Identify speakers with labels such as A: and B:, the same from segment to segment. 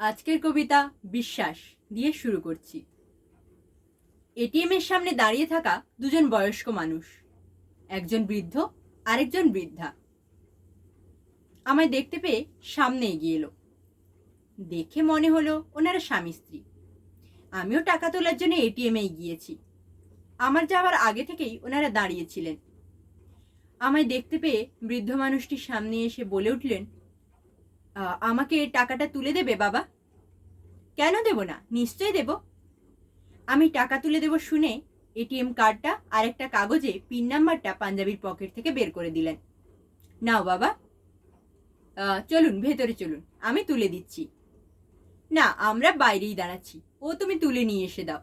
A: আজকের কবিতা বিশ্বাস দিয়ে শুরু করছি। এটিএম এর সামনে দাঁড়িয়ে থাকা দুজন বয়স্ক মানুষ একজন বৃদ্ধ আরেকজন বৃদ্ধা। আমায় দেখতে পেয়ে সামনে এগিয়ে এলো। দেখে মনে হলো ওনারা স্বামী স্ত্রী। আমিও টাকা তোলার জন্য এটিএমে গিয়েছি আমার যাওয়ার আগে থেকেই ওনারা দাঁড়িয়েছিলেন আমায় দেখতে পেয়ে বৃদ্ধ মানুষটি সামনে এসে বলে উঠলেন "আ, আমাকে টাকাটা তুলে দেবে বাবা? কেন দেব না? নিশ্চয়ই দেব। আমি টাকা তুলে দেব শুনে এটিএম কার্ডটা আর একটা কাগজে পিন নাম্বারটা পাঞ্জাবির পকেট থেকে বের করে দিলেন। নাও বাবা। চলুন, ভেতরে চলুন। আমি তুলে দিচ্ছি। না, আমরা বাইরেই দাঁড়াচ্ছি। ও তুমি তুলে নিয়ে এসে দাও।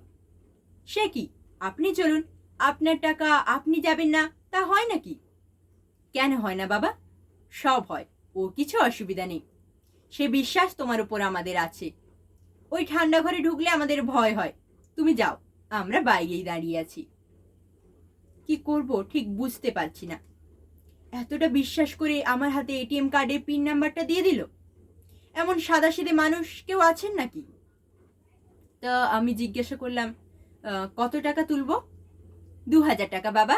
A: সে কি? আপনি চলুন। আপনার টাকা আপনি যাবেন না? তা হয় নাকি? কেন হয় না বাবা? সব হয়। ও কিছু অসুবিধা নেই। সে বিশ্বাস তোমার উপর আমাদের আছে। ওই ঠান্ডা ঘরে ঢুকলে আমাদের ভয় হয়। তুমি যাও, আমরা বাইরেই দাঁড়িয়ে আছি। কি করব ঠিক বুঝতে পারছি না। এতটা বিশ্বাস করে আমার হাতে এটিএম কার্ডের পিন নাম্বারটা দিয়ে দিল? এমন সাদা সাদাসিধে মানুষ কেউ আছেন নাকি? তা আমি জিজ্ঞাসা করলাম কত টাকা তুলব? দু হাজার টাকা, বাবা।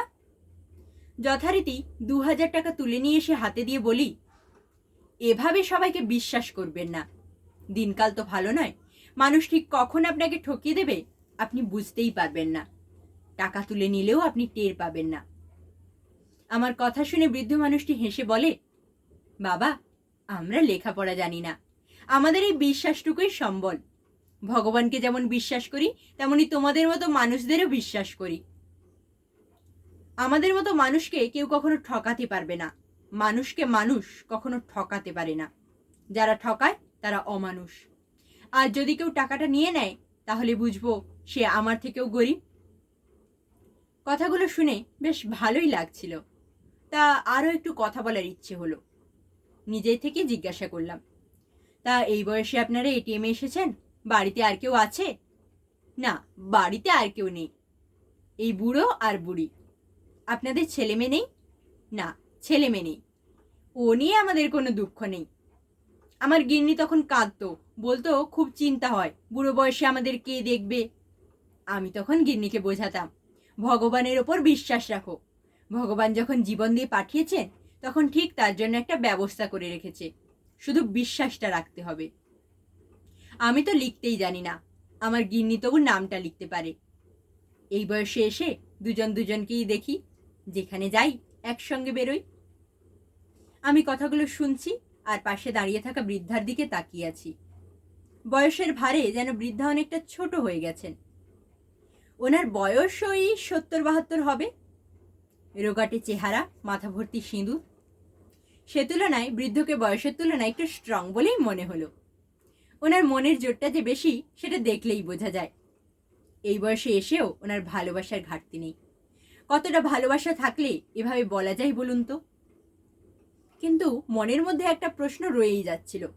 A: যথারীতি দু হাজার টাকা তুলে নিয়ে এসে হাতে দিয়ে বলি এভাবে সবাইকে বিশ্বাস করবেন না। দিনকাল তো ভালো নয়। মানুষ ঠিক কখন আপনাকে ঠকিয়ে দেবে, আপনি বুঝতেই পারবেন না। টাকা তুলে নিলেও আপনি টের পাবেন না। আমার কথা শুনে বৃদ্ধ মানুষটি হেসে বলে, বাবা, আমরা লেখাপড়া জানি না। আমাদের এই বিশ্বাসটুকুই সম্বল। ভগবানকে যেমন বিশ্বাস করি, তেমনি তোমাদের মতো মানুষদেরও বিশ্বাস করি। আমাদের মতো মানুষকে কেউ কখনো ঠকাতে পারবে না। মানুষকে মানুষ কখনো ঠকাতে পারে না। যারা ঠকায়, তারা অমানুষ। আর যদি কেউ টাকাটা নিয়ে নেয়, তাহলে বুঝব সে আমার থেকেও গরিব। কথাগুলো শুনে বেশ ভালোই লাগছিল। তা আরও একটু কথা বলার ইচ্ছে হলো। নিজেই থেকে জিজ্ঞাসা করলাম, তা এই বয়সে আপনারা এটিএমে এসেছেন? বাড়িতে আর কেউ আছে? না, বাড়িতে আর কেউ নেই। এই বুড়ো আর বুড়ি। আপনাদের ছেলে মেয়ে নেই? না ছেলে মেয়ে নেই। ও নিয়ে আমাদের কোনো দুঃখ নেই। আমার গিন্নি তখন কাঁদতো, বলতো, খুব চিন্তা হয়, বুড়ো বয়সে আমাদের কে দেখবে? আমি তখন গিন্নিকে বোঝাতাম, ভগবানের ওপর বিশ্বাস রাখো। ভগবান যখন জীবন দিয়ে পাঠিয়েছেন তখন ঠিক তার জন্য একটা ব্যবস্থা করে রেখেছে, শুধু বিশ্বাসটা রাখতে হবে। আমি তো লিখতেই জানি না, আমার গিন্নি তবু নামটা লিখতে পারে। এই বয়সে এসে দুজন দুজনকেই দেখি, যেখানে যাই, একসঙ্গে বেরোই। আমি কথাগুলো শুনছি আর পাশে দাঁড়িয়ে থাকা বৃদ্ধার দিকে তাকিয়ে আছি। বয়সের ভারে যেন বৃদ্ধা অনেকটা ছোট হয়ে গেছেন। ওনার বয়স ওই সত্তর বাহাত্তর হবে। রোগাটে চেহারা, মাথা ভর্তি সিঁদুর। সে তুলনায় বৃদ্ধকে বয়সের তুলনায় একটু স্ট্রং বলেই মনে হলো। ওনার মনের জোরটা যে বেশি, সেটা দেখলেই বোঝা যায়। এই বয়সে এসেও ওনার ভালোবাসার ঘাটতি নেই। কতটা ভালোবাসা থাকলে এভাবে বলা যায় বলুন তো? কিন্তু মনের মধ্যে একটা প্রশ্ন রয়েই যাচ্ছিল।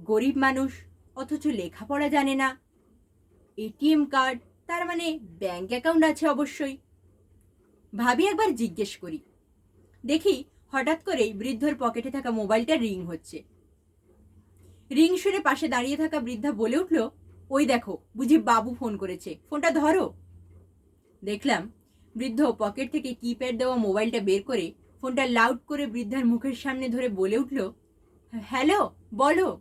A: গরিব মানুষ, অথচ লেখাপড়া জানে না। এটিএম কার্ড, তার মানে ব্যাংক অ্যাকাউন্ট আছে অবশ্যই। ভাবি একবার জিজ্ঞেস করি। দেখি হঠাৎ করেই বৃদ্ধর পকেটে থাকা মোবাইলটা রিং হচ্ছে। রিং শুনে পাশে দাঁড়িয়ে থাকা বৃদ্ধা বলে উঠল, ওই দেখো, বুঝি বাবু ফোন করেছে। ফোনটা ধরো। দেখলাম বৃদ্ধ পকেট থেকে কিপ্যাড দেওয়া মোবাইলটা বের করে ফোনটা লাউড করে বৃদ্ধার মুখের সামনে ধরে বলে উঠল হ্যালো বলো।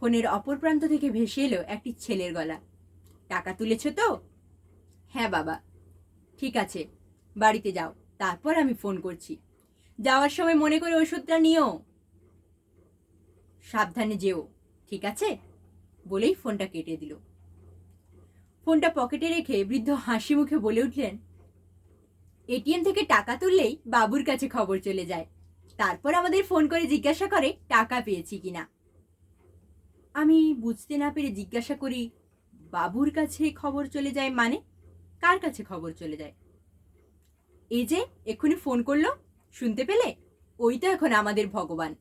A: ফোনের অপর প্রান্ত থেকে ভেসে এলো একটি ছেলের গলা। টাকা তুলেছ তো? হ্যাঁ বাবা। ঠিক আছে, বাড়িতে যাও, তারপর আমি ফোন করছি। যাওয়ার সময় মনে করে ওষুধটা নিও। সাবধানে যেও, ঠিক আছে? বলেই ফোনটা কেটে দিল। ফোনটা পকেটে রেখে বৃদ্ধ হাসি মুখে বলে উঠলেন এটিএম থেকে টাকা তুললেই বাবুর কাছে খবর চলে যায়। তারপর আমাদের ফোন করে জিজ্ঞাসা করে, টাকা পেয়েছি কিনা আমি বুঝতে না পেরে জিজ্ঞাসা করি, বাবুর কাছে খবর চলে যায় মানে? কার কাছে খবর চলে যায়? এই যে, এক্ষুনি ফোন করল, শুনতে পেলে? ওই তো এখন আমাদের ভগবান।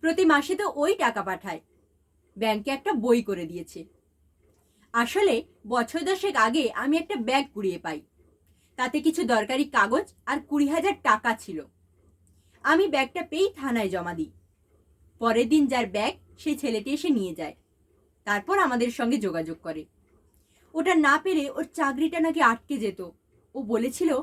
A: প্রতি মাসে তো ওই টাকা পাঠায়। ব্যাংকে একটা বই করে দিয়েছে। আসলে বছর দশেক আগে আমি একটা ব্যাগ কুড়িয়ে পাই। তাতে কিছু দরকারি কাগজ আর কুড়ি হাজার টাকা ছিল। আমি ব্যাগটা পেয়েই থানায় জমা দিই। পরের দিন যার ব্যাগ, সেই ছেলেটি এসে নিয়ে যায়। তারপর আমাদের সঙ্গে যোগাযোগ করে। ওটা না পেরে ওর চাকরিটা নাকি আটকে যেত। ও বলেছিল,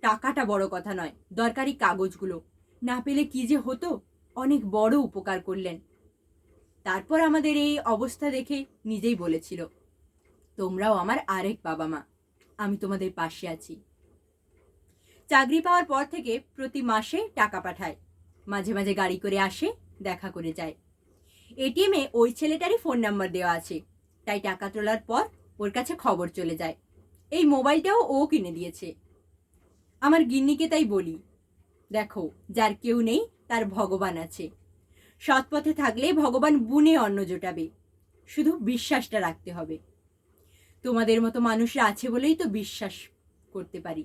A: টাকাটা বড় কথা নয়, দরকারি কাগজগুলো। না পেলে কি যে হতো? অনেক বড় উপকার করলেন। তারপর আমাদের এই অবস্থা দেখে নিজেই বলেছিল, তোমরাও আমার আরেক বাবা মা আমি তোমাদের পাশে আছি। চাকরি পাওয়ার পর থেকে প্রতি মাসে টাকা পাঠায়। মাঝে মাঝে গাড়ি করে আসে, দেখা করে যায়। এটিএমে ওই ছেলেটারই ফোন নাম্বার দেওয়া আছে। তাই টাকা তোলার পর ওর কাছে খবর চলে যায়। এই মোবাইলটাও ও কিনে দিয়েছে। আমার গিন্নিকে তাই বলি, দেখো, যার কেউ নেই, তার ভগবান আছে। সৎ পথে থাকলে ভগবান বুনে অন্ন জোটাবে। শুধু বিশ্বাসটা রাখতে হবে। তোমাদের মতো মানুষরা আছে বলেই তো বিশ্বাস করতে পারি।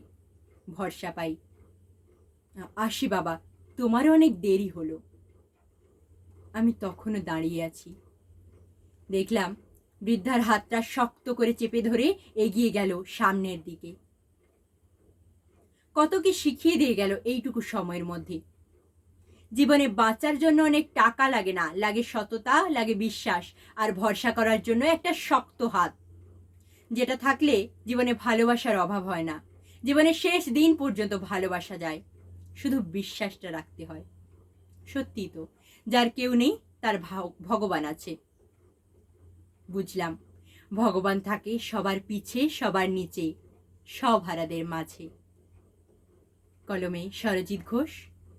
A: ভরসা পাই। আসি বাবা, তোমারও অনেক দেরি হলো। আমি তখনও দাঁড়িয়ে আছি। দেখলাম বৃদ্ধার হাতটা শক্ত করে চেপে ধরে এগিয়ে গেল সামনের দিকে। কত কি শিখিয়ে দিয়ে গেল এইটুকু সময়ের মধ্যে। জীবনে বাঁচার জন্য অনেক টাকা লাগে না, লাগে সততা, লাগে বিশ্বাস, আর ভরসা করার জন্য একটা শক্ত হাত। যেটা থাকলে জীবনে ভালোবাসার অভাব হয় না। জীবনের শেষ দিন পর্যন্ত ভালোবাসা যায়। শুধু বিশ্বাসটা রাখতে হয়। সত্যি তো, যার কেউ নেই, তার ভাগ- ভগবান আছে। বুঝলাম, ভগবান থাকে সবার পিছে, সবার নিচে, সব হারাদের মাঝে। কলমে সরজিৎ ঘোষ,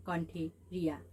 A: কণ্ঠে রিয়া।